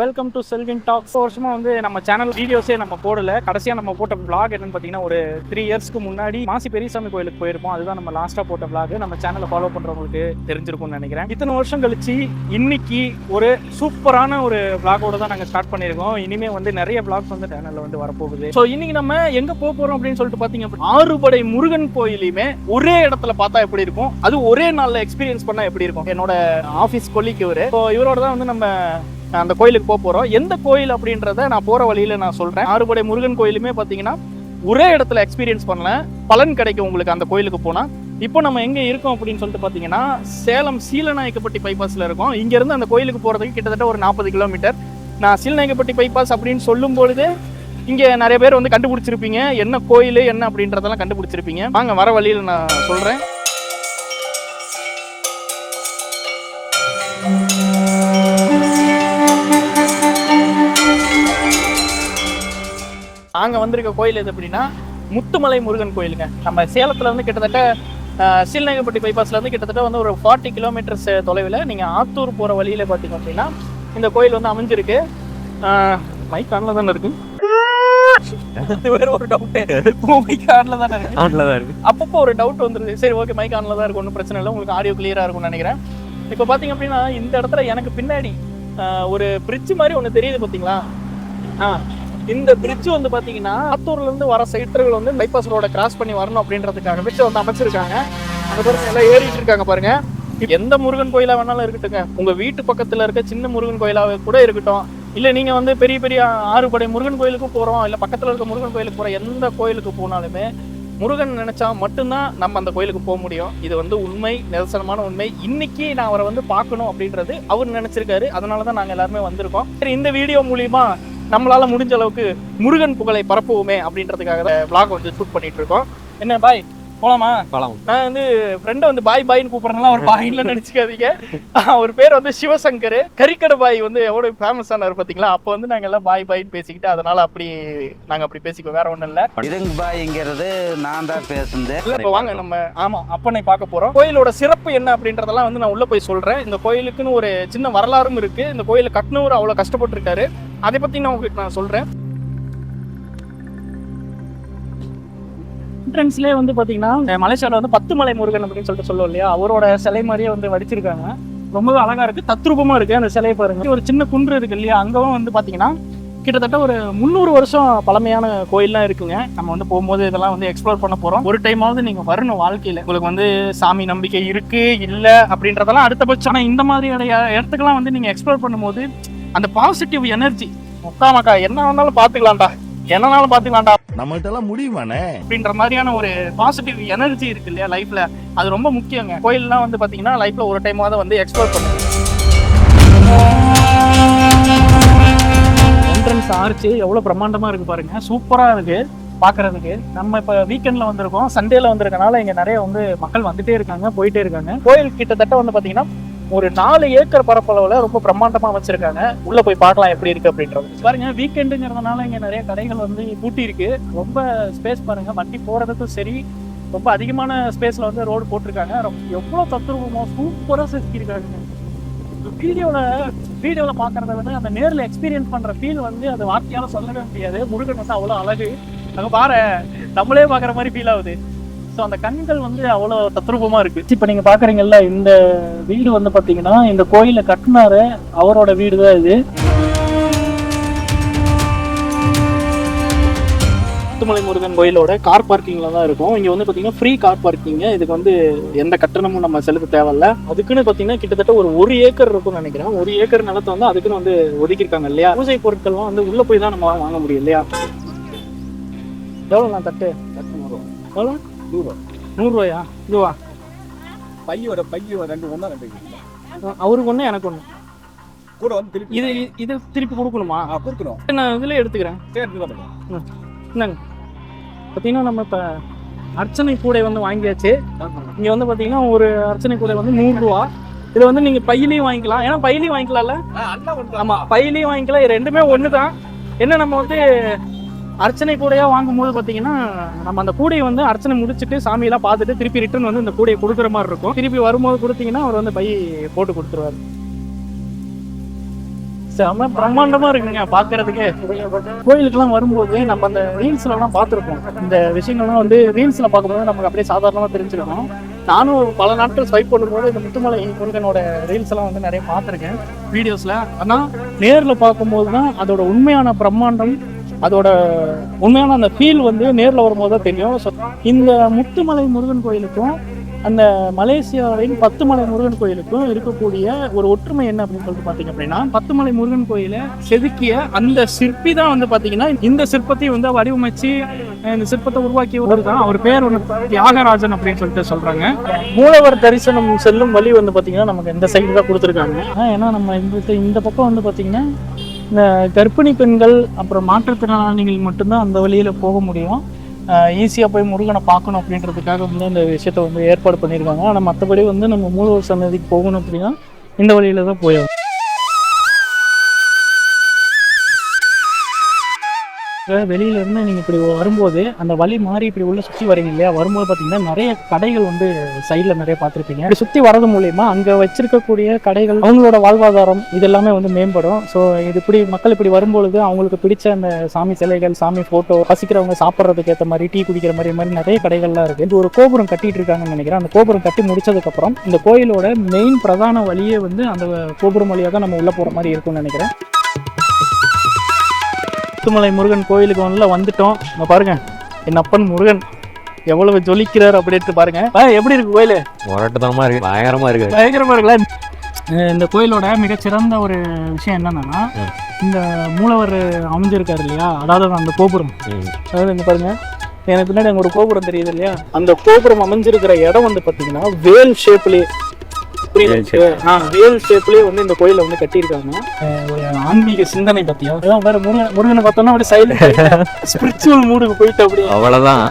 Welcome to Selvin tax வருஷமா வந்து நம்ம சேனல் வீடியோஸே நம்ம போடல. கடைசியா நம்ம போட்ட vlog என்னன்னு பார்த்தீங்கன்னா ஒரு த்ரீ இயர்ஸ்க்கு முன்னாடி மாசி பெரியசாமி கோயிலுக்கு போயிருப்போம். அதுதான் நம்ம லாஸ்டா போட்ட பிளாக் நம்ம சேனலை ஃபாலோ பண்றவங்களுக்கு தெரிஞ்சிருக்கும்னு நினைக்கிறேன். இத்தனை வருஷம் கழிச்சு இன்னைக்கு ஒரு சூப்பரான ஒரு vlog-ஓட தான் நாங்க ஸ்டார்ட் பண்ணியிருக்கோம். இனிமே வந்து நிறைய vlogs வந்து சேனல்ல வந்து வரப்போகுது. ஸோ இன்னைக்கு நம்ம எங்க போக போறோம் அப்படின்னு சொல்லிட்டு பாத்தீங்க அப்படின்னா, ஆறுபடை முருகன் கோயிலையுமே ஒரே இடத்துல பார்த்தா எப்படி இருக்கும்? அது ஒரே நாள்ல எக்ஸ்பீரியன்ஸ் பண்ணா எப்படி இருக்கும்? என்னோட ஆஃபீஸ் கொல்லிக்கு இவரு. ஸோ இவரோட தான் வந்து நம்ம அந்த கோயிலுக்கு போக போகிறோம் எந்த கோயில் அப்படின்றத நான் போகிற வழியில் நான் சொல்கிறேன் ஆறுபடை முருகன் கோயிலுமே பார்த்தீங்கன்னா ஒரே இடத்துல எக்ஸ்பீரியன்ஸ் பண்ணல. பலன் கிடைக்கும் உங்களுக்கு அந்த கோயிலுக்கு போனால் இப்போ நம்ம எங்கே இருக்கோம் அப்படின்னு சொல்லிட்டு பார்த்தீங்கன்னா சேலம் சீலநாயக்கப்பட்டி பைபாஸில் இருக்கோம். இங்கேருந்து அந்த கோயிலுக்கு போகிறதுக்கு கிட்டத்தட்ட ஒரு நாற்பது கிலோமீட்டர் நான் சீலநாயக்கப்பட்டி பைபாஸ் அப்படின்னு சொல்லும் பொழுது இங்கே நிறைய பேர் வந்து கண்டுபிடிச்சிருப்பீங்க. என்ன கோயில் என்ன அப்படின்றதெல்லாம் கண்டுபிடிச்சிருப்பீங்க. வாங்க வர வழியில் நான் சொல்கிறேன் நாங்க வந்திருக்க கோயில் எது அப்படின்னா முத்துமலை முருகன் கோயிலுங்க. நம்ம சேலத்துல இருந்து கிட்டத்தட்ட அஹ், சீலநாயகப்பட்டி பைபாஸ்ல இருந்து கிட்டத்தட்ட வந்து ஒரு ஃபார்ட்டி கிலோமீட்டர்ஸ் தொலைவில் நீங்க ஆத்தூர் போற வழியில பாத்தீங்க அப்படின்னா இந்த கோயில் வந்து அமைஞ்சிருக்கு. மைக் ஆன்ல தானே இருக்கு? வேற ஒரு டவுட் மைக் ஆன்ல தானே இருக்கு? ஆன்ல தான் இருக்கு. அப்பப்போ ஒரு டவுட் வந்துருது. சரி ஓகே மைக் ஆன்ல தான் இருக்கும் ஒன்றும் பிரச்சனை இல்லை. உங்களுக்கு ஆடியோ கிளியரா இருக்கும்னு நினைக்கிறேன். இப்போ பாத்தீங்க அப்படின்னா இந்த இடத்துல எனக்கு பின்னாடி ஒரு பிரிட்ஜ் மாதிரி ஒன்று தெரியுது பாத்தீங்களா? ஆ இந்த பிரிட்ஜ் வந்து பாத்தீங்கன்னா ஆத்தூர்ல இருந்து வர சைட்டர்கள் வந்து பைபாஸ் ரோட கிராஸ் பண்ணி வரணும் அப்படின்றதுக்காக பிரிட்ஜ் வந்து அமைச்சிருக்காங்க. அது பாருங்க எல்லாம் ஏறிட்டு இருக்காங்க பாருங்க. எந்த முருகன் கோயிலா வேணாலும் இருக்கட்டுங்க உங்க வீட்டு பக்கத்துல இருக்க சின்ன முருகன் கோயிலாக கூட இருக்கட்டும். இல்ல நீங்க வந்து பெரிய பெரிய ஆறுபடை முருகன் கோயிலுக்கு போறோம். இல்ல பக்கத்துல இருக்க முருகன் கோயிலுக்கு போற எந்த கோயிலுக்கு போனாலுமே முருகன் நினைச்சா மட்டும்தான் நம்ம அந்த கோயிலுக்கு போக முடியும். இது வந்து உண்மை நிதர்சனமான உண்மை. இன்னைக்கு நான் அவரை வந்து பார்க்கணும் அப்படின்றது அவர் நினைச்சிருக்காரு. அதனால தான் நாங்க எல்லாருமே வந்திருக்கோம். சரி இந்த வீடியோ மூலியமா நம்மளால முடிஞ்ச அளவுக்கு முருகன் புகழை பரப்புவோமே அப்படின்றதுக்காக vlog வந்து ஷூட் பண்ணிட்டு இருக்கோம். என்ன பாய் போலாமா? நான் வந்து ஃப்ரெண்டை வந்து பாய் பாய்னு கூப்பிடுறதுலாம் அவர் பாயின்ல நினைச்சுக்காதீங்க. அவர் பேர் வந்து சிவசங்கர். கறிக்கடை பாய் வந்து எவ்வளவு ஃபேமஸ் ஆனார் பாத்தீங்களா? அப்போ வந்து நாங்க எல்லாம் பாய் பாய்னு பேசிக்கிட்டு அதனால அப்படி நாங்க அப்படி பேசிக்கோ வேற ஒண்ணும் இல்ல. இதுங்க பாய்ங்கிறது நான் தான் பேசுனது. இல்ல இப்போ வாங்க நம்ம ஆமா அப்பனை பார்க்க போறோம். கோயிலோட சிறப்பு என்ன அப்படின்றதெல்லாம் வந்து நான் உள்ள போய் சொல்றேன். இந்த கோயிலுக்குன்னு ஒரு சின்ன வரலாறும் இருக்கு. இந்த கோயிலை கட்டினவர் அவ்வளவு கஷ்டப்பட்டிருக்காரு. அதை பத்தி நான் உங்களுக்கு நான் சொல்றேன். என்ட்ரன்ஸ்லேயே வந்து பார்த்தீங்கன்னா இந்த மலேசியாவில் வந்து பத்து மலை முருகன் அப்படின்னு சொல்லிட்டு சொல்லுவோம் இல்லையா? அவரோட சிலை மாதிரியே வந்து வடிச்சிருக்காங்க. ரொம்பவே அழகா இருக்கு. தத்ரூபமா இருக்கு அந்த சிலையை பாருங்க. ஒரு சின்ன குன்று இருக்கு இல்லையா? அங்கவும் வந்து பாத்தீங்கன்னா கிட்டத்தட்ட ஒரு முந்நூறு வருஷம் பழமையான கோயில்லாம் இருக்குங்க. நம்ம வந்து போகும்போது இதெல்லாம் வந்து எக்ஸ்ப்ளோர் பண்ண போறோம். ஒரு டைமாவது நீங்க வரணும் வாழ்க்கையில. உங்களுக்கு வந்து சாமி நம்பிக்கை இருக்கு இல்ல அப்படின்றதெல்லாம் அடுத்தபட்சம். ஆனா இந்த மாதிரியான இடத்துக்கெல்லாம் வந்து நீங்க எக்ஸ்ப்ளோர் பண்ணும்போது அந்த பாசிட்டிவ் எனர்ஜி முக்காமக்கா என்ன வந்தாலும் பாத்துக்கலாம்டா என்னனாலும் பாத்துக்கலாம்டா நம்மகிட்ட எல்லாம் முடியுமாண்ணே? அப்படின்ற மாதிரியான ஒரு பாசிட்டிவ் எனர்ஜி இருக்கு இல்லையா லைஃப்ல அது ரொம்ப முக்கியங்க. கோயில்லாம் வந்து பாத்தீங்கன்னா லைஃப்ல ஒரு டைமாவது வந்து எக்ஸ்ப்ளோர் பண்ணுங்க என்ட்ரன்ஸ் ஆர்ச்சு எவ்வளவு பிரம்மாண்டமா இருக்கு பாருங்க. சூப்பரா இருக்கு பாக்குறதுக்கு. நம்ம இப்ப வீக்கெண்ட்ல வந்திருக்கோம் சண்டேல வந்திருக்கனால இங்க நிறைய வந்து மக்கள் வந்துட்டே இருக்காங்க போயிட்டே இருக்காங்க. கோயில் கிட்டத்தட்ட வந்து பாத்தீங்கன்னா ஒரு நாலு ஏக்கர் பரப்பளவுல ரொம்ப பிரம்மாண்டமா வச்சிருக்காங்க உள்ள போய் பார்க்கலாம் எப்படி இருக்கு அப்படின்றது. பாருங்க வீக்கெண்டுங்கிறதுனால இங்க நிறைய கடைகள் வந்து பூட்டி இருக்கு ரொம்ப ஸ்பேஸ் பாருங்க வண்டி போறதுக்கும் சரி ரொம்ப அதிகமான ஸ்பேஸ்ல வந்து ரோடு போட்டிருக்காங்க. ரொம்ப எவ்வளவு தத்துருவமோ சூப்பரா செதுக்கியிருக்காங்க. வீடியோவில் வீடியோவில் பார்க்குறத விட அந்த நேரில் எக்ஸ்பீரியன்ஸ் பண்ணுற ஃபீல் வந்து அது வார்த்தையால சொல்லவே முடியாது. முருகன் வந்து அவ்வளோ அழகு. அங்கே பாரு நம்மளே பார்க்குற மாதிரி ஃபீல் ஆகுது. ஸோ அந்த கண்கள் வந்து அவ்வளோ தத்ரூபமாக இருக்கு. இப்போ நீங்கள் பார்க்குறீங்கல்ல இந்த வீடு வந்து பார்த்தீங்கன்னா இந்த கோயிலை கட்டினாரு அவரோட வீடு தான் இது. முத்துமலை முருகன் கோயிலோட கார் பார்க்கிங்ல தான் இருக்கும். இங்க வந்து பாத்தீங்கன்னா ஃப்ரீ கார் பார்க்கிங் இதுக்கு வந்து எந்த கட்டணமும் நம்ம செலுத்த தேவையில்ல. அதுக்குன்னு பாத்தீங்கன்னா கிட்டத்தட்ட ஒரு ஒரு ஏக்கர் இருக்கும்னு நினைக்கிறேன். ஒரு ஏக்கர் நிலத்தை வந்து அதுக்குன்னு வந்து ஒதுக்கியிருக்காங்க இல்லையா? பூஜை பொருட்கள்லாம் வந்து உள்ள போய் தான் நம்ம வாங்க முடியும் இல்லையா? எவ்வளோ நான் தட்டு எவ்வளோ நூறுரூவாயா இதுவா? பையோட பைய ரெண்டு ஒண்ணா ரெண்டு. அவருக்கு ஒன்று எனக்கு ஒன்று கூட வந்து திருப்பி இது இது திருப்பி கொடுக்கணுமா? கொடுக்கணும். நான் இதில் எடுத்துக்கிறேன். தான் பண்ணுவோம். என்னங்க பார்த்தீங்கன்னா நம்ம இப்போ அர்ச்சனை கூடை வந்து வாங்கியாச்சு. இங்கே வந்து பார்த்தீங்கன்னா ஒரு அர்ச்சனை கூடை வந்து நூறுரூவா. இதை வந்து நீங்கள் பையிலையும் வாங்கிக்கலாம். ஏன்னா பையிலையும் வாங்கிக்கலாம்ல? ஆமாம் பையிலையும் வாங்கிக்கலாம். இது ரெண்டுமே ஒன்று தான் என்ன நம்ம வந்து அர்ச்சனை கூடையாக வாங்கும்போது பார்த்தீங்கன்னா நம்ம அந்த கூடையை வந்து அர்ச்சனை முடிச்சுட்டு சாமியெல்லாம் பார்த்துட்டு திருப்பி ரிட்டர்ன் வந்து இந்த கூடையை கொடுக்குற மாதிரி இருக்கும். திருப்பி வரும்போது கொடுத்தீங்கன்னா அவர் வந்து பை போட்டு கொடுத்துருவாரு. செம பிரம்மாண்டமா இருக்குங்க பாக்குறதுக்கு கோயிலுக்குலாம் வரும்போது நம்ம அந்த ரீல்ஸ்ல எல்லாம் பார்த்துருப்போம். இந்த விஷயங்கள்லாம் வந்து ரீல்ஸ்ல பார்க்கும்போது நமக்கு அப்படியே சாதாரணமா தெரிஞ்சிருக்கும். நானும் பல நாட்கள் ஸ்வைப் பண்ணும்போது இந்த முத்துமலை முருகனோட ரீல்ஸ் எல்லாம் வந்து நிறைய பார்த்துருக்கேன். வீடியோஸ்ல ஆனா நேர்ல பார்க்கும்போது தான் அதோட உண்மையான பிரம்மாண்டம் அதோட உண்மையான அந்த ஃபீல் வந்து நேர்ல வரும்போது தான் தெரியும். So, இந்த முத்துமலை முருகன் கோயிலுக்கும் அந்த மலேசியாவின் பத்துமலை முருகன் கோயிலுக்கும் இருக்கக்கூடிய ஒரு ஒற்றுமை என்ன அப்படின்னு சொல்லிட்டு பார்த்தீங்க அப்படின்னா பத்துமலை முருகன் கோயிலை செதுக்கிய அந்த சிற்பி தான் வந்து பார்த்தீங்கன்னா இந்த சிற்பத்தை வந்து வடிவமைச்சு இந்த சிற்பத்தை உருவாக்கியவர் தான். அவர் பேர் வந்து தியாகராஜன் அப்படின்னு சொல்லிட்டு சொல்றாங்க. மூலவர் தரிசனம் செல்லும் வழி வந்து பார்த்தீங்கன்னா நமக்கு இந்த சைடு தான் கொடுத்துருக்காங்க. ஏன்னா நம்ம இந்த இந்த பக்கம் வந்து பார்த்தீங்கன்னா இந்த கர்ப்பிணி பெண்கள் அப்புறம் மாற்றுத்திறனாளிகள் மட்டும்தான் அந்த வழியில் போக முடியும். ஈஸியாக போய் முருகனை பார்க்கணும் அப்படின்றதுக்காக வந்து அந்த விஷயத்தை வந்து ஏற்பாடு பண்ணியிருக்காங்க. ஆனால் மற்றபடி வந்து நம்ம மூலவர் சன்னதிக்கு போகணும் அப்படின்னா இந்த வழியில் தான் போயாகும் வெளியில இருந்து நீங்க இப்படி வரும்போது அந்த வழி மாறி இப்படி உள்ள சுத்தி வரீங்க இல்லையா? வரும்போது பாத்தீங்கன்னா நிறைய கடைகள் வந்து சைட்ல நிறைய பார்த்துருப்பீங்க. இப்படி சுத்தி வரது மூலியமா அங்க வச்சிருக்கக்கூடிய கடைகள் அவங்களோட வாழ்வாதாரம் இது எல்லாமே வந்து மேம்படும். ஸோ இது இப்படி மக்கள் இப்படி வரும்பொழுது அவங்களுக்கு பிடிச்ச அந்த சாமி சிலைகள் சாமி போட்டோ ரசிக்கிறவங்க சாப்பிட்றதுக்கு ஏற்ற மாதிரி டீ குடிக்கிற மாதிரி மாதிரி நிறைய கடைகள்லாம் இருக்கு. இது ஒரு கோபுரம் கட்டிட்டு இருக்காங்கன்னு நினைக்கிறேன். அந்த கோபுரம் கட்டி முடிச்சதுக்கப்புறம் இந்த கோயிலோட மெயின் பிரதான வழியே வந்து அந்த கோபுரம் வழியாக தான் நம்ம உள்ள போற மாதிரி இருக்கும்னு நினைக்கிறேன். முத்துமலை முருகன் கோயிலுக்கு உள்ள வந்துட்டோம். இங்க பாருங்க என் அப்பன் முருகன் எவ்வளவு ஜொலிக்கிறார் அப்படின்ட்டு பாருங்க. எப்படி இருக்கு கோயில்? முரட்டுத்தனமா இருக்கு பயங்கரமா இருக்கு. பயங்கரமா இருக்குல்ல? இந்த கோயிலோட மிகச்சிறந்த ஒரு விஷயம் என்னன்னா. இந்த மூலவர் அமைஞ்சிருக்காரு இல்லையா? அதாவது அந்த கோபுரம். அதாவது இங்க பாருங்க எனக்கு பின்னாடி அங்க ஒரு கோபுரம் தெரியுது இல்லையா? அந்த கோபுரம் அமைஞ்சிருக்கிற இடம் வந்து பாத்தீங்கன்னா வேல் ஷேப்லயே வேல் ஷேப்லயே வந்து இந்த கோயிலை வந்து கட்டியிருக்காங்க. ஆன்மீக சிந்தனை பத்தியா? வேற முருகன் முருகனை பார்த்தோம்னா அப்படியே சைலண்ட் ஸ்பிரிச்சுவல் மூடுக்கு போயிட்டு அப்படியே. அவ்வளவுதான்.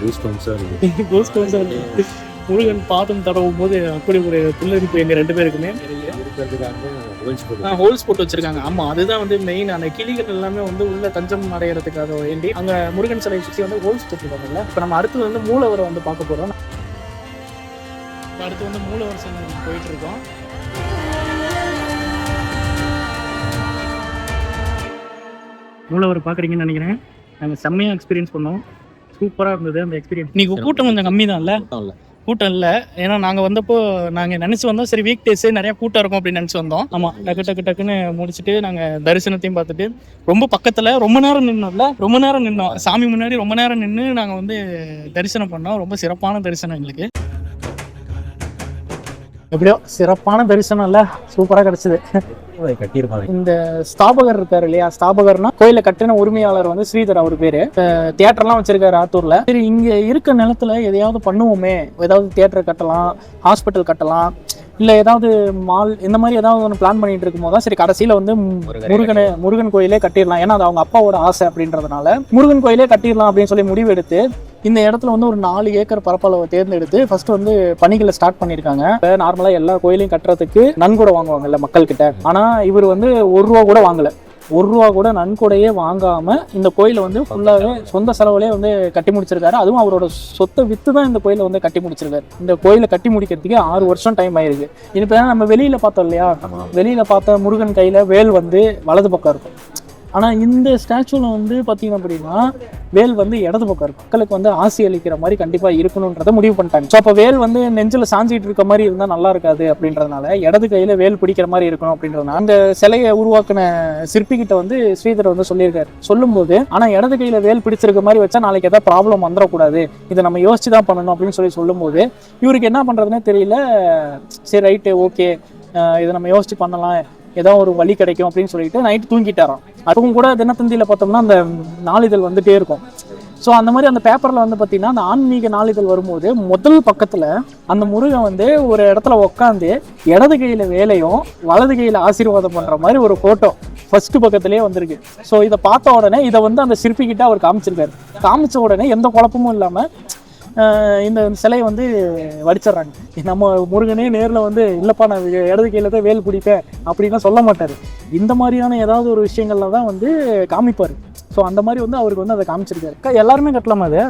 வந்து அது முருகன் பாதம் தடவும் போது அப்படி ஒரு புல்லரிப்பு எங்க ரெண்டு பேருக்குமே. ஹோல்ஸ் போட்டு வச்சிருக்காங்க. ஆமா அதுதான் வந்து மெயின் அந்த கிளிகள் எல்லாமே வந்து உள்ள தஞ்சம் அடையறதுக்காக வேண்டி அங்க முருகன் சிலையை சுத்தி வந்து ஹோல்ஸ் போட்டுருக்காங்கல்ல. இப்ப நம்ம அடுத்து வந்து மூலவரை வந்து பார்க்க போறோம். இப்ப அடுத்து வந்து மூலவர் சிலை போயிட்டு இருக்கோம் மூலவர் பாக்குறீங்கன்னு நினைக்கிறேன். நாங்க செம்மையா எக்ஸ்பீரியன்ஸ் பண்ணோம். சூப்பரா இருந்தது அந்த எக்ஸ்பீரியன்ஸ் இன்னைக்கு கூட்டம் கொஞ்சம் கம்மி தான்ல கூட்டம் இல்ல. கூட்டம் இல்ல. ஏன்னா நாங்க வந்தப்போ நாங்க நினைச்சு வந்தோம் சரி வீக் டேஸ் நிறைய கூட்டம் இருக்கும் அப்படின்னு நினைச்சு வந்தோம். ஆமா. டக்கு டக்கு டக்குன்னு முடிச்சுட்டு நாங்க தரிசனத்தையும் பார்த்துட்டு ரொம்ப பக்கத்துல ரொம்ப நேரம் நின்னோம்ல? ரொம்ப நேரம் நின்னோம். சாமி முன்னாடி ரொம்ப நேரம் நின்று நாங்க வந்து தரிசனம் பண்ணோம். ரொம்ப சிறப்பான தரிசனம் எங்களுக்கு. எப்படியோ சிறப்பான தரிசனம் இல்ல சூப்பரா கிடைச்சது. கட்டியிருப்பாங்க. இந்த ஸ்தாபகர் இருக்காரு இல்லையா? ஸ்தாபகர்னா கோயிலை கட்டின உரிமையாளர் வந்து ஸ்ரீதர் அவர் பேரு. தியேட்டர்லாம் வச்சிருக்காரு ஆத்தூர்ல. சரி இங்க இருக்க நிலத்துல எதையாவது பண்ணுவோமே. ஏதாவது தியேட்டர் கட்டலாம் ஹாஸ்பிட்டல் கட்டலாம் இல்ல ஏதாவது மால் இந்த மாதிரி ஏதாவது ஒன்று பிளான் பண்ணிட்டு இருக்கும்போது தான் சரி கடைசியில வந்து முருகனை முருகன் கோயிலே கட்டிடலாம். ஏன்னா அது அவங்க அப்பாவோட ஆசை அப்படின்றதுனால முருகன் கோயிலே கட்டிடலாம் அப்படின்னு சொல்லி முடிவு எடுத்து இந்த இடத்துல வந்து ஒரு நாலு ஏக்கர் பரப்பளவை தேர்ந்தெடுத்து ஃபர்ஸ்ட் வந்து பணிகளை ஸ்டார்ட் பண்ணியிருக்காங்க. நார்மலாக எல்லா கோயிலையும் கட்டுறதுக்கு நன்கொடை வாங்குவாங்கல்ல மக்கள் கிட்ட ஆனால் இவர் வந்து ஒரு ரூபா கூட வாங்கல. ஒரு ரூபா கூட நன்கொடையே வாங்காம இந்த கோயிலை வந்து ஃபுல்லாகவே சொந்த செலவுலேயே வந்து கட்டி முடிச்சிருக்காரு. அதுவும் அவரோட சொத்தை வித்து தான் இந்த கோயிலை வந்து கட்டி முடிச்சிருக்காரு. இந்த கோயிலை கட்டி முடிக்கிறதுக்கு ஆறு வருஷம் டைம் ஆயிருக்கு. இப்போ நம்ம வெளியில பார்த்தோம் இல்லையா? வெளியில பார்த்த முருகன் கையில வேல் வந்து வலது பக்கம் இருக்கும். ஆனால் இந்த ஸ்டாச்சுவில் வந்து பார்த்தீங்க அப்படின்னா வேல் வந்து இடது பக்கம் இருக்கும். மக்களுக்கு வந்து ஆசி அளிக்கிற மாதிரி கண்டிப்பாக இருக்கணுன்றதை முடிவு பண்ணிட்டாங்க. ஸோ அப்போ வேல் வந்து நெஞ்சில் சாஞ்சிட்டு இருக்க மாதிரி இருந்தால் நல்லா இருக்காது அப்படின்றதுனால இடது கையில் வேல் பிடிக்கிற மாதிரி இருக்கணும் அப்படின்றதுனால அந்த சிலையை உருவாக்குன சிற்பிக்கிட்ட வந்து ஸ்ரீதர் வந்து சொல்லியிருக்காரு. சொல்லும்போது ஆனால் இடது கையில் வேல் பிடிச்சிருக்க மாதிரி வச்சா நாளைக்கு ஏதாவது ப்ராப்ளம் வந்துடக்கூடாது. இதை நம்ம யோசிச்சு தான் பண்ணணும் அப்படின்னு சொல்லி சொல்லும்போது இவருக்கு என்ன பண்ணுறதுனே தெரியல. சரி ரைட்டு ஓகே இதை நம்ம யோசிச்சு பண்ணலாம். ஏதோ ஒரு வழி கிடைக்கும் அப்படின்னு சொல்லிட்டு நைட்டு தூங்கிட்டாராம். அதுவும் கூட தினத்தந்தியில் பார்த்தோம்னா அந்த நாளிதழ் வந்துட்டே இருக்கும். ஸோ அந்த மாதிரி அந்த பேப்பரில் வந்து பார்த்தீங்கன்னா அந்த ஆன்மீக நாளிதழ் வரும்போது முதல் பக்கத்தில் அந்த முருகன் வந்து ஒரு இடத்துல உட்காந்து இடது கையில் வேலையும் வலது கையில் ஆசீர்வாதம் பண்ணுற மாதிரி ஒரு ஃபோட்டோ ஃபர்ஸ்ட் பக்கத்துலேயே வந்திருக்கு. ஸோ இதை பார்த்த உடனே இதை வந்து அந்த சிற்பிக்கிட்ட அவர் காமிச்சிருக்காரு. காமிச்ச உடனே எந்த குழப்பமும் இல்லாமல் இந்த சிலையை வந்து வடிச்சிடுறாங்க. நம்ம முருகனே நேரில் வந்து இல்லைப்பா நான் இடது கையில் தான் வேல் பிடிப்பேன் அப்படின்லாம் சொல்ல மாட்டார். இந்த மாதிரியான ஏதாவது ஒரு விஷயங்கள்ல தான் வந்து காமிப்பார். ஸோ அந்த மாதிரி வந்து அவருக்கு வந்து அதை காமிச்சிருக்காரு. எல்லாருமே கட்டலாமா அது?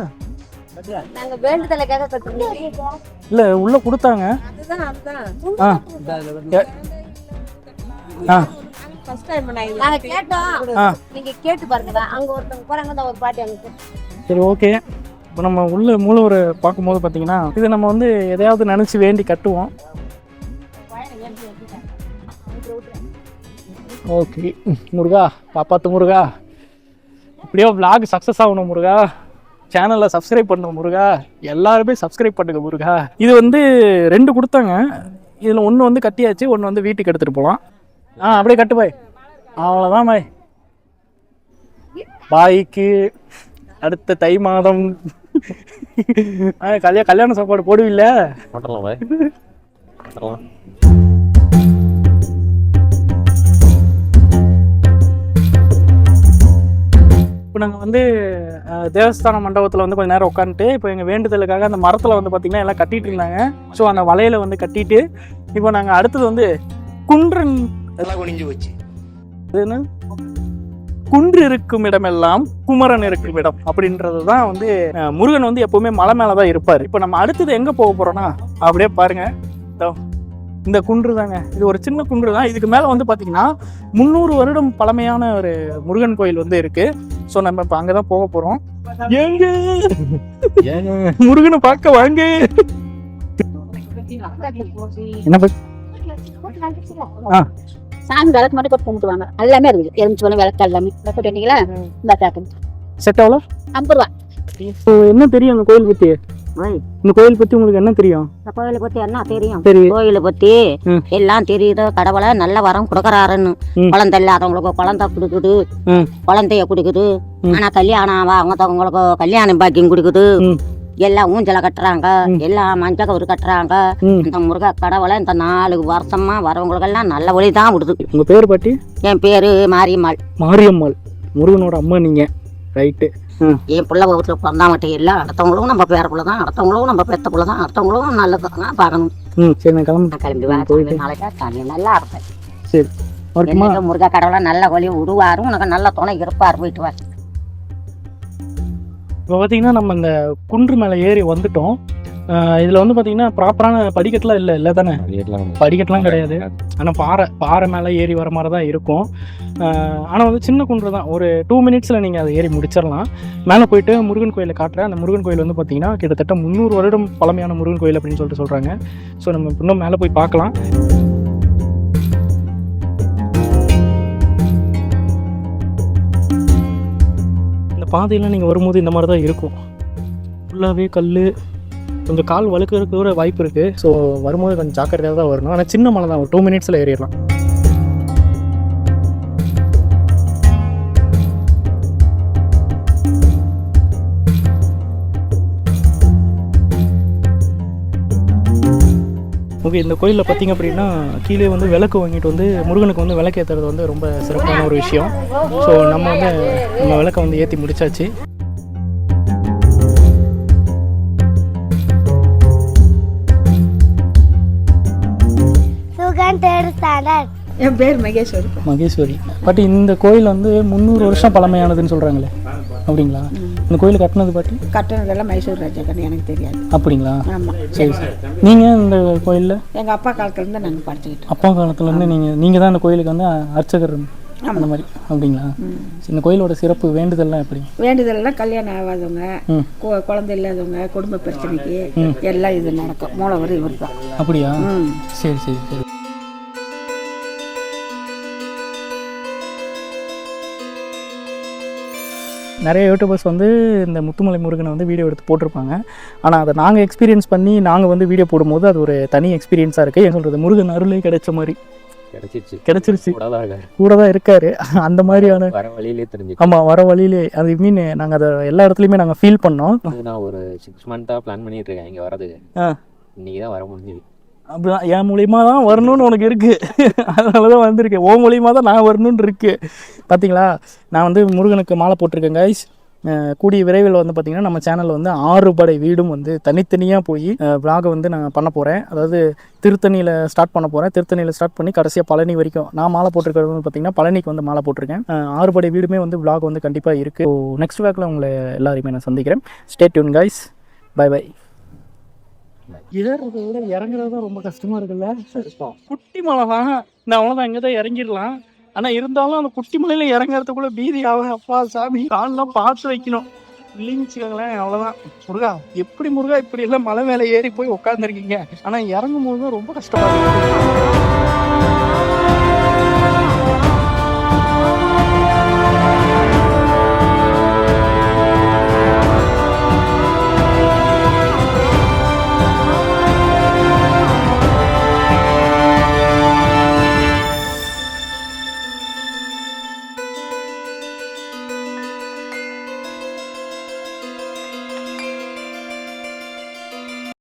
இல்லை உள்ளே கொடுத்தாங்க. சரி ஓகே இப்போ நம்ம உள்ள மூலவரை பார்க்கும்போது பார்த்தீங்கன்னா இது நம்ம வந்து எதையாவது நினச்சி வேண்டி கட்டுவோம். ஓகே. முருகா பாப்பாத்து முருகா. இப்படியோ விளாக் சக்ஸஸ் ஆகணும் முருகா. சேனலை சப்ஸ்கிரைப் பண்ணுங்க முருகா. எல்லாருமே சப்ஸ்கிரைப் பண்ணுங்க முருகா. இது வந்து ரெண்டு கொடுத்தாங்க. இதில் ஒன்று வந்து கட்டியாச்சு ஒன்று வந்து வீட்டுக்கு எடுத்துகிட்டு போகலாம். ஆ அப்படியே கட்டு பாய். அவ்வளோதான் பாய். பாய்க்கு அடுத்த தை மாதம். கல்யாண கல்யாண சாப்பாடு போடுவில்ல? போட்டலாம் பாய். போட்டலாம் இப்போ நாங்கள் வந்து தேவஸ்தான மண்டபத்தில் வந்து கொஞ்ச நேரம் உட்காந்துட்டு இப்போ எங்கள் வேண்டுதலுக்காக அந்த மரத்தில் வந்து பார்த்திங்கன்னா எல்லாம் கட்டிட்டு இருந்தாங்க. ஸோ அந்த வலையில வந்து கட்டிட்டு இப்போ நாங்கள் அடுத்தது வந்து குன்றன் எல்லாம் குனிஞ்சு வச்சு அது என்ன? குன்று இருக்கும் இடமெல்லாம் குமரன் இருக்கும் இடம் அப்படின்றது தான் வந்து முருகன் வந்து எப்பவுமே மலை மேலே தான் இருப்பார். இப்போ நம்ம அடுத்தது எங்கே போக போகிறோன்னா அப்படியே பாருங்க. இந்த குன்று தாங்க. இது ஒரு சின்ன குன்று தான். இதுக்கு மேலே வந்து பார்த்தீங்கன்னா முந்நூறு வருடம் பழமையான ஒரு முருகன் கோயில் வந்து இருக்கு. ஸோ நம்ம இப்போ அங்கே தான் போக போகிறோம் எங்க முருகனை பார்க்க வாங்க. என்ன ஆ. சாமி விளக்கு மட்டும் போட்டு கும்பிட்டுவாங்க. எல்லாமே இருக்குது எலுமிச்சு பழம் விளக்கு எல்லாமே. விளக்கு போட்டீங்களா இந்த கேட்கும் செட் எவ்வளோ ஐம்பது ரூபா. இப்போ என்ன தெரியும் அந்த கோயில் பற்றி இந்த கோயில் பற்றி உங்களுக்கு என்ன தெரியும்? இந்த கோயிலை பத்தி என்ன தெரியும்? கோயிலை பத்தி. எல்லாம் தெரியுது. கடவுளை நல்ல வரம் கொடுக்கறாருன்னு. குழந்தை இல்லாதவங்களுக்கு குழந்தை கொடுக்குது. ம். குழந்தைய கொடுக்குது. ஆனா கல்யாணம் ஆகாதவங்களுக்கு கல்யாணம் பாக்கியம் கொடுக்குது. ம். எல்லாம் ஊஞ்சலை கட்டுறாங்க. எல்லாம் மஞ்சள் கவுரு கட்டுறாங்க. இந்த முருக கடவுளை இந்த நாலு வருஷமா வரவங்களுக்கெல்லாம் நல்ல வழி தான் விடுது. உங்கள் பேர் பாட்டி? என் பேரு மாரியம்மாள். மாரியம்மாள். முருகனோட அம்மா நீங்கள் ரைட்டு என் பிள்ளை வீட்டுல பிறந்தா மட்டும் இல்லை அடுத்தவங்களும் நம்ம பேர பிள்ளை தான் அடுத்தவங்களும் நம்ம பெத்த பிள்ளை தான் அடுத்தவங்களும் நல்லது தான் பார்க்கணும். ம் சரி நான் கிளம்பு கிளம்பி வா போயிட்டு. நாளைக்கா நல்லா இருப்பேன். சரி. முருகா கடவுளை நல்ல வழி விடுவாரு உனக்கு நல்ல துணை இருப்பார் போயிட்டு வா. இப்போ பார்த்தீங்கன்னா நம்ம இந்த குன்று மேலே ஏறி வந்துட்டோம். இதில் வந்து பார்த்தீங்கன்னா ப்ராப்பரான படிக்கட்டுலாம் இல்லை இல்லை தானே? படிக்கட்டுலாம் கிடையாது. ஆனால் பாறை பாறை மேலே ஏறி வர மாதிரி தான் இருக்கும். ஆனால் வந்து சின்ன குன்று தான். ஒரு டூ மினிட்ஸில் நீங்கள் அதை ஏறி முடிச்சிடலாம். மேலே போயிட்டு முருகன் கோயிலை காட்டுறேன். அந்த முருகன் கோயில் வந்து பார்த்தீங்கன்னா கிட்டத்தட்ட முந்நூறு வருடம் பழமையான முருகன் கோயில் அப்படின்னு சொல்லிட்டு சொல்கிறாங்க ஸோ நம்ம இன்னும் மேலே போய் பார்க்கலாம். பாதையில் பாதையெல்லாம் நீங்கள் வரும்போது இந்த மாதிரி தான் இருக்கும் ஃபுல்லாகவே கல் கொஞ்சம் கால் வழுக்கிறதுக்கு கூட வாய்ப்பு இருக்குது ஸோ வரும்போது கொஞ்சம் ஜாக்கிரதையாக தான் வரணும். ஆனால் சின்ன மலை தான் ஒரு டூ மினிட்ஸில் ஏறிடலாம். ஓகே இந்த கோயிலில் பார்த்தீங்க அப்படின்னா கீழே வந்து விளக்கு வாங்கிட்டு வந்து முருகனுக்கு வந்து விளக்கு ஏற்றுறது வந்து ரொம்ப சிறப்பான ஒரு விஷயம். ஸோ நம்ம வந்து நம்ம விளக்கை வந்து ஏற்றி ஸ்டாண்டர்ட் என் பேர் மகேஸ்வரி. மகேஸ்வரி. பட் இந்த கோயில் வந்து முந்நூறு வருஷம் பழமையானதுன்னு சொல்கிறாங்களே அப்படிங்களா? இந்த கோயில் கட்டினது பாட்டி? கட்டணதெல்லாம் மைசூர் ராஜா கண்ணு எனக்கு தெரியாது. அப்படிங்களா? ஆமாம் சரி சரி. நீங்கள் இந்த கோயிலில்? எங்கள் அப்பா காலத்துலேருந்து நாங்கள் படிச்சுக்கிட்டோம் அப்பா காலத்துலேருந்து நீங்கள் நீங்கள் தான் இந்த கோயிலுக்கு வந்து அர்ச்சகர் அந்த மாதிரி அப்படிங்களா? இந்த கோயிலோட சிறப்பு வேண்டுதல்லாம் எப்படி? வேண்டுதல்லாம் கல்யாணம் ஆகாதவங்க குழந்தை இல்லாதவங்க குடும்ப பிரச்சனைக்கு எல்லாம் இது நடக்கும். மூலவர் இவர் தான் அப்படியா சரி சரி சரி. நிறைய யூடியூபர்ஸ் வந்து இந்த முத்துமலை முருகனை வந்து வீடியோ எடுத்து போட்டிருப்பாங்க. ஆனால் அதை நாங்கள் எக்ஸ்பீரியன்ஸ் பண்ணி நாங்கள் வந்து வீடியோ போடும்போது அது ஒரு தனி எக்ஸ்பீரியன்ஸாக இருக்குது ஏன் சொல்கிறது முருகன் அருளே கிடைச்ச மாதிரி. கிடைச்சிருச்சு. கிடைச்சிருச்சு. கூட தான் இருக்காரு. கூட தான் இருக்காரு. அந்த மாதிரியான வர வழியிலே தெரிஞ்சு ஆமாம் வர வழியிலே. அது மீன் நாங்கள் அதை எல்லா இடத்துலையுமே நாங்கள் ஃபீல் பண்ணோம். நான் ஒரு சிக்ஸ் மந்த்தாக பிளான் பண்ணிட்டு இருக்கேன். இங்கே வரதுக்கு. இன்னைக்கு தான் வர முடிஞ்சது. அப்படிதான். என் மூலியமாக தான் வரணும்னு உனக்கு இருக்குது அதனால தான் வந்திருக்கேன். ஓ மூலியமாக தான் நான் வரணும்னு இருக்கு. பார்த்தீங்களா நான் வந்து முருகனுக்கு மாலை போட்டிருக்கேன் கைஸ் கூடிய விரைவில் வந்து பார்த்திங்கன்னா நம்ம சேனலில் வந்து ஆறு படை வீடும் வந்து தனித்தனியாக போய் விலாகை வந்து நான் பண்ண போகிறேன் அதாவது திருத்தணியில் ஸ்டார்ட் பண்ண போகிறேன் திருத்தணியில் ஸ்டார்ட் பண்ணி கடைசியாக பழனி வரைக்கும். நான் மாலை போட்டிருக்கிறது வந்து பார்த்திங்கன்னா பழனிக்கு வந்து மாலை போட்டிருக்கேன். ஆறு படை வீடுமே வந்து விலாக் வந்து கண்டிப்பாக இருக்குது நெக்ஸ்ட் வேக்கில் உங்களை எல்லாரையுமே நான் சந்திக்கிறேன். Stay tuned guys bye bye ஏறுறதை விட இறங்குறது தான் ரொம்ப கஷ்டமா இருக்குல்ல? குட்டி மலை தான். இந்த அவ்வளோதான் இங்கே தான் இறங்கிடலாம். ஆனால் இருந்தாலும் அந்த குட்டி மலையில இறங்குறதுக்குள்ள பீதி ஆகும். அப்பா சாமி கால்லாம் பார்த்து வைக்கணும். இல்லைன்னு வச்சுக்கோங்களேன் அவ்வளோதான் முருகா எப்படி முருகா இப்படி எல்லாம் மலை மேலே ஏறி போய் உட்காந்துருக்கீங்க ஆனால் இறங்கும் போது ரொம்ப கஷ்டமா இருக்கு.